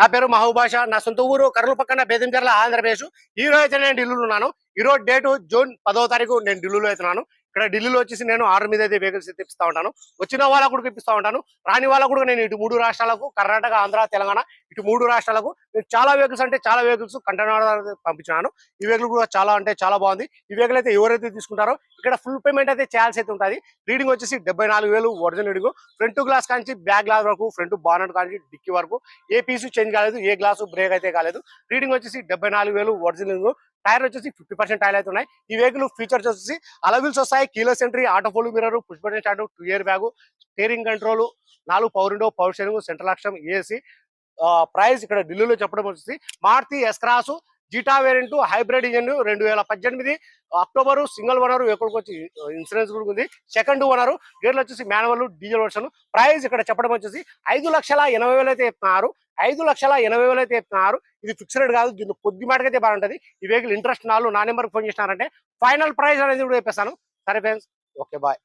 నా పేరు మహబూబాష నా సొంత ఊరు కర్నూలు పక్కన బేదంచెర్ల ఆంధ్రప్రదేశ్. ఈ రోజు అయితే నేను ఢిల్లీలో ఉన్నాను. ఈ రోజు డేటు జూన్ పదో తారీఖు నేను ఢిల్లీలో అవుతున్నాను. ఇక్కడ ఢిల్లీలో వచ్చేసి నేను ఆర్డర్ మీద అయితే వెహికల్స్ తెప్పిస్తా ఉంటాను. వచ్చిన వాళ్ళకు కూడా తెప్పిస్తా ఉంటాను. రాని వాళ్ళకు కూడా నేను ఇటు మూడు రాష్ట్రాలకు కర్ణాటక ఆంధ్ర తెలంగాణ ఇటు మూడు రాష్ట్రాలకు నేను చాలా వెహికల్స్ అంటే చాలా వెహికల్స్ కంటైనర్ పంపించినాను. ఈ వెహికల్ కూడా చాలా అంటే చాలా బాగుంది. ఈ వెహికల్ అయితే ఎవరైతే తీసుకుంటారో ఇక్కడ ఫుల్ పేమెంట్ అయితే చేయాల్సి అయితే ఉంటుంది. రీడింగ్ వచ్చేసి డెబ్బై నాలుగు వేలు ఒరిజినల్ రీడింగ్ ఫ్రంట్ గ్లాస్ కాంచి బ్యాక్ గ్లాస్ వరకు ఫ్రంట్ బానట్ కాంచి డిక్కీ వరకు. ఏ పీసు చేంజ్ కాలేదు ఏ గ్లాసు బ్రేక్ అయితే కాలేదు. రీడింగ్ వచ్చేసి డెబ్బై నాలుగు వేలు ఒరిజినల్ టైర్ వచ్చేసి ఫిఫ్టీ పర్సెంట్ టైర్ అయితే ఉన్నాయి. ఈ వెహికల్ ఫీచర్స్ వచ్చేసి అలవిల్స్ వస్తాయి keyless entry auto fold mirror push button start two air bag steering control నాలుగు power window power steering central అక్షం ఏసీ. ప్రైస్ ఇక్కడ ఢిల్లీలో చెప్పడం వచ్చేసి Maruti S Cross Zeta variant hybrid engine రెండు వేల పద్దెనిమిది అక్టోబర్ సింగిల్ ఓనర్ ఎక్కడికి వచ్చి ఇన్సూరెన్స్ కూడా ఉంది. సెకండ్ ఓనర్ గేర్లు వచ్చేసి మాన్యువల్ డీజిల్ వర్షన్. ప్రైస్ ఇక్కడ చెప్పడం వచ్చేసి ఐదు లక్షల ఎనభై వేలు అయితే చెప్తున్నారు. ఐదు లక్షల ఎనభై వేలు అయితే చెప్తున్నారు. ఇది ఫిక్స్డ్ కాదు దీన్ని కొద్ది మాటకైతే బాగుంటది. ఈ వెహికల్ ఇంట్రెస్ట్ నాలుగు నా నెంబర్ ఫోన్ చేసినారంటే ఫైనల్ ప్రైస్ అనేది కూడా చెప్పేస్తాను. సరే ఫ్రెండ్స్ ఓకే బాయ్